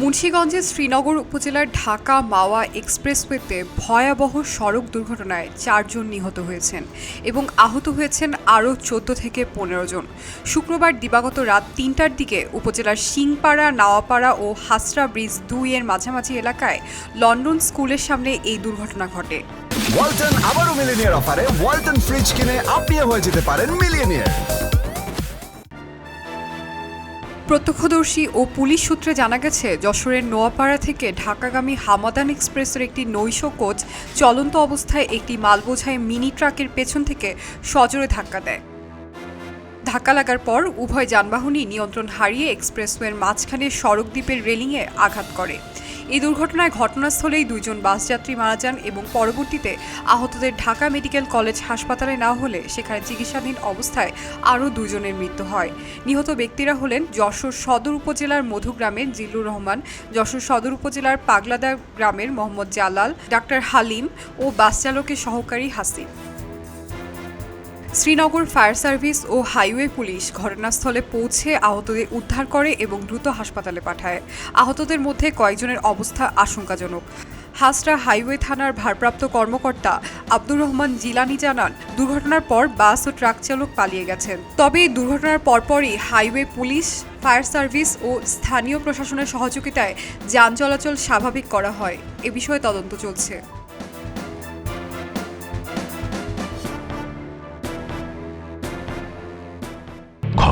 মুন্সীগঞ্জের শ্রীনগর উপজেলার ঢাকা মাওয়া এক্সপ্রেসওয়েতে ভয়াবহ সড়ক দুর্ঘটনায় চারজন নিহত হয়েছেন এবং আহত হয়েছেন আরও চোদ্দ থেকে পনেরো জন। শুক্রবার দিবাগত রাত তিনটার দিকে উপজেলার সিংপাড়া নাওয়াপাড়া ও হাসরা ব্রিজ দুই এর মাঝামাঝি এলাকায় লন্ডন স্কুলের সামনে এই দুর্ঘটনা ঘটে। ওয়ালটন আবারও মিলিনিয়ার অফারে ওয়ালটন ফ্রিজ কিনে আপনিও হয়ে যেতে পারেন মিলিয়নিয়ার। প্রত্যক্ষদর্শী ও পুলিশ সূত্রে জানা গেছে, যশোরের নোয়াপাড়া থেকে ঢাকাগামী হামাদান এক্সপ্রেসের একটি নৈশ কোচ চলন্ত অবস্থায় একটি মালবোঝায় মিনি ট্রাকের পেছন থেকে সজোরে ধাক্কা দেয়। ধাক্কা লাগার পর উভয় যানবাহনই নিয়ন্ত্রণ হারিয়ে এক্সপ্রেসওয়ের মাঝখানে সড়ক দ্বীপের রেলিংয়ে আঘাত করে। এই দুর্ঘটনায় ঘটনাস্থলেই দুইজন বাসযাত্রী মারা যান এবং পরবর্তীতে আহতদের ঢাকা মেডিকেল কলেজ হাসপাতালে না হলে সেখানে চিকিৎসাধীন অবস্থায় আরও দুজনের মৃত্যু হয়। নিহত ব্যক্তিরা হলেন যশোর সদর উপজেলার মধুগ্রামের জিল্লুর রহমান, যশোর সদর উপজেলার পাগলাদা গ্রামের মোহাম্মদ জালাল, ডাক্তার হালিম ও বাস চালকের সহকারী হাসিব। শ্রীনগর ফায়ার সার্ভিস ও হাইওয়ে পুলিশ ঘটনাস্থলে পৌঁছে আহতদের উদ্ধার করে এবং দ্রুত হাসপাতালে পাঠায়। আহতদের মধ্যে কয়েকজনের অবস্থা আশঙ্কাজনক। হাসরা হাইওয়ে থানার ভারপ্রাপ্ত কর্মকর্তা আব্দুর রহমান জিলানি জানান, দুর্ঘটনার পর বাস ও ট্রাক চালক পালিয়ে গেছেন। তবে দুর্ঘটনার পরপরই হাইওয়ে পুলিশ, ফায়ার সার্ভিস ও স্থানীয় প্রশাসনের সহযোগিতায় যান চলাচল স্বাভাবিক করা হয়। এ বিষয়ে তদন্ত চলছে।